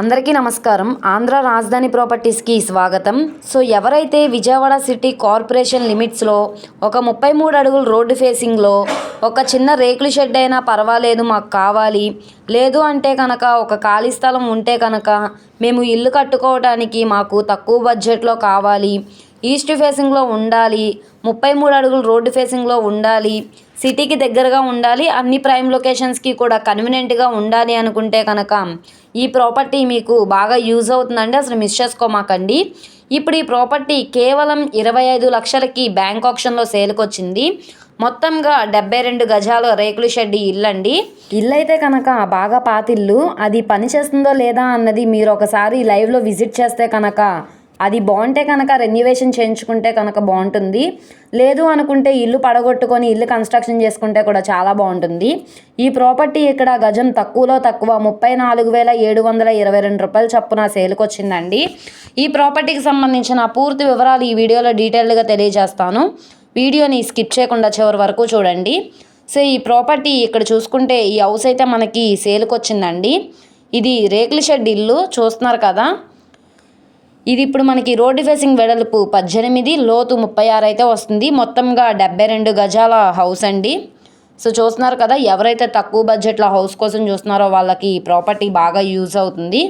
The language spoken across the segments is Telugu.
అందరికీ నమస్కారం. ఆంధ్ర రాజధాని ప్రాపర్టీస్కి స్వాగతం. సో ఎవరైతే విజయవాడ సిటీ కార్పొరేషన్ లిమిట్స్లో ఒక ముప్పై మూడు అడుగుల రోడ్డు ఫేసింగ్లో ఒక చిన్న రేకుల షెడ్ అయినా పర్వాలేదు మాకు కావాలి. లేదు అంటే కనుక ఒక ఖాళీ స్థలం ఉంటే కనుక మేము ఇల్లు కట్టుకోవడానికి మాకు తక్కువ బడ్జెట్లో కావాలి. ఈస్ట్ ఫేసింగ్లో ఉండాలి. ముప్పై మూడు అడుగులు రోడ్డు ఫేసింగ్లో ఉండాలి. సిటీకి దగ్గరగా ఉండాలి. అన్ని ప్రైమ్ లొకేషన్స్కి కూడా కన్వీనియంట్గా ఉండాలి అనుకుంటే కనుక ఈ ప్రాపర్టీ మీకు బాగా యూజ్ అవుతుందండి. అసలు మిస్ చేసుకోమాకండి. ఇప్పుడు ఈ ప్రాపర్టీ కేవలం ఇరవై ఐదు లక్షలకి బ్యాంక్ ఆప్షన్లో సేల్కొచ్చింది. మొత్తంగా డెబ్బై రెండు గజాలు రేకుల షెడ్ ఇల్లు అండి ఇల్లు అయితే కనుక బాగా పాతిల్లు. అది పనిచేస్తుందో లేదా అన్నది మీరు ఒకసారి లైవ్లో విజిట్ చేస్తే కనుక అది బాగుంటే కనుక రెన్యువేషన్ చేయించుకుంటే కనుక బాగుంటుంది. లేదు అనుకుంటే ఇల్లు పడగొట్టుకొని ఇల్లు కన్స్ట్రక్షన్ చేసుకుంటే కూడా చాలా బాగుంటుంది. ఈ ప్రాపర్టీ ఇక్కడ గజం తక్కువలో తక్కువ ముప్పై నాలుగు వేల ఏడు వందల ఇరవై రెండు రూపాయలు చప్పున సేల్కి వచ్చిందండి. ఈ ప్రాపర్టీకి సంబంధించిన పూర్తి వివరాలు ఈ వీడియోలో డీటెయిల్గా తెలియజేస్తాను. వీడియోని స్కిప్ చేయకుండా చివరి వరకు చూడండి. సో ఈ ప్రాపర్టీ ఇక్కడ చూసుకుంటే ఈ హౌస్ అయితే మనకి సేల్కి వచ్చిందండి. ఇది రేకుల షెడ్ ఇల్లు చూస్తున్నారు కదా? ఇది ఇప్పుడు మనకి రోడ్డు ఫేసింగ్ వెడల్పు పద్దెనిమిది లోతు ముప్పై ఆరు అయితే వస్తుంది. మొత్తంగా డెబ్బై రెండు గజాల హౌస్ అండి. సో చూస్తున్నారు కదా ఎవరైతే తక్కువ బడ్జెట్లో హౌస్ కోసం చూస్తున్నారో వాళ్ళకి ఈ ప్రాపర్టీ బాగా యూజ్ అవుతుంది.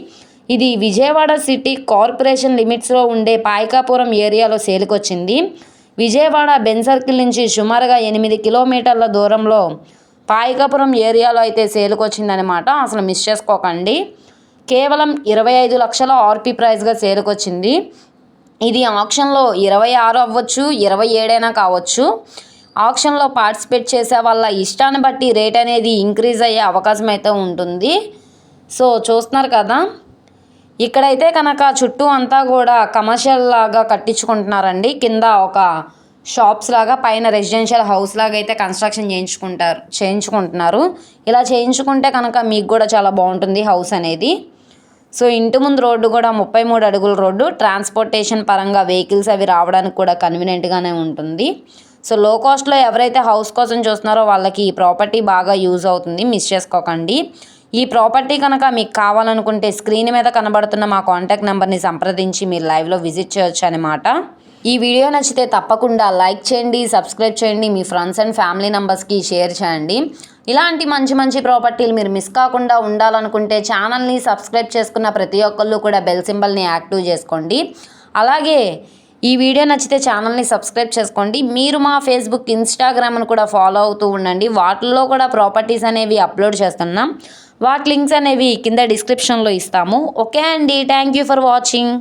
ఇది విజయవాడ సిటీ కార్పొరేషన్ లిమిట్స్లో ఉండే పాయకాపురం ఏరియాలో సేల్కి వచ్చింది విజయవాడ బెన్ సర్కిల్ నుంచి సుమారుగా ఎనిమిది కిలోమీటర్ల దూరంలో పాయకాపురం ఏరియాలో అయితే సేల్కి వచ్చిందనమాట అసలు మిస్ చేసుకోకండి. కేవలం ఇరవై ఐదు లక్షల ఆర్పీ ప్రైస్గా సేలుకొచ్చింది ఇది ఆప్షన్లో ఇరవై ఆరు అవ్వచ్చు ఇరవై ఏడైనా కావచ్చు. ఆప్షన్లో పార్టిసిపేట్ చేసే వాళ్ళ ఇష్టాన్ని బట్టి రేట్ అనేది ఇంక్రీజ్ అయ్యే అవకాశం అయితే ఉంటుంది. సో చూస్తున్నారు కదా. ఇక్కడైతే కనుక చుట్టూ అంతా కూడా కమర్షియల్ లాగా కట్టించుకుంటున్నారండి. కింద ఒక షాప్స్ లాగా పైన రెసిడెన్షియల్ హౌస్ లాగా అయితే కన్స్ట్రక్షన్ చేయించుకుంటారు చేయించుకుంటున్నారు. ఇలా చేయించుకుంటే కనుక మీకు కూడా చాలా బాగుంటుంది హౌస్ అనేది. సో ఇంటి ముందు రోడ్డు కూడా ముప్పై మూడు అడుగుల రోడ్డు. ట్రాన్స్పోర్టేషన్ పరంగా వెహికల్స్ అవి రావడానికి కూడా కన్వీనియంట్గానే ఉంటుంది. సో లో కాస్ట్లో ఎవరైతే హౌస్ కోసం చూస్తున్నారో వాళ్ళకి ఈ ప్రాపర్టీ బాగా యూజ్ అవుతుంది. మిస్ చేసుకోకండి. ఈ ప్రాపర్టీ కనుక మీకు కావాలనుకుంటే స్క్రీన్ మీద కనబడుతున్న మా కాంటాక్ట్ నెంబర్ని సంప్రదించి మీరు లైవ్లో విజిట్ చేయొచ్చు అనమాట ఈ వీడియో నచ్చితే తప్పకుండా లైక్ చేయండి సబ్స్క్రైబ్ చేయండి మీ ఫ్రెండ్స్ అండ్ ఫ్యామిలీ మెంబర్స్కి షేర్ చేయండి. ఇలాంటి మంచి మంచి ప్రాపర్టీలు మీరు మిస్ కాకుండా ఉండాలనుకుంటే ఛానల్ని సబ్స్క్రైబ్ చేసుకున్న ప్రతి ఒక్కళ్ళు కూడా బెల్ సింబల్ని యాక్టివ్ చేసుకోండి. అలాగే ఈ వీడియో నచ్చితే ఛానల్ని సబ్స్క్రైబ్ చేసుకోండి. మీరు మా ఫేస్బుక్ ఇన్స్టాగ్రామ్ను కూడా ఫాలో అవుతూ ఉండండి. వాటిల్లో కూడా ప్రాపర్టీస్ అనేవి అప్లోడ్ చేస్తున్నాం. వాటి లింక్స్ అనేవి కింద డిస్క్రిప్షన్లో ఇస్తాము. ఓకే అండి. Thank you for watching.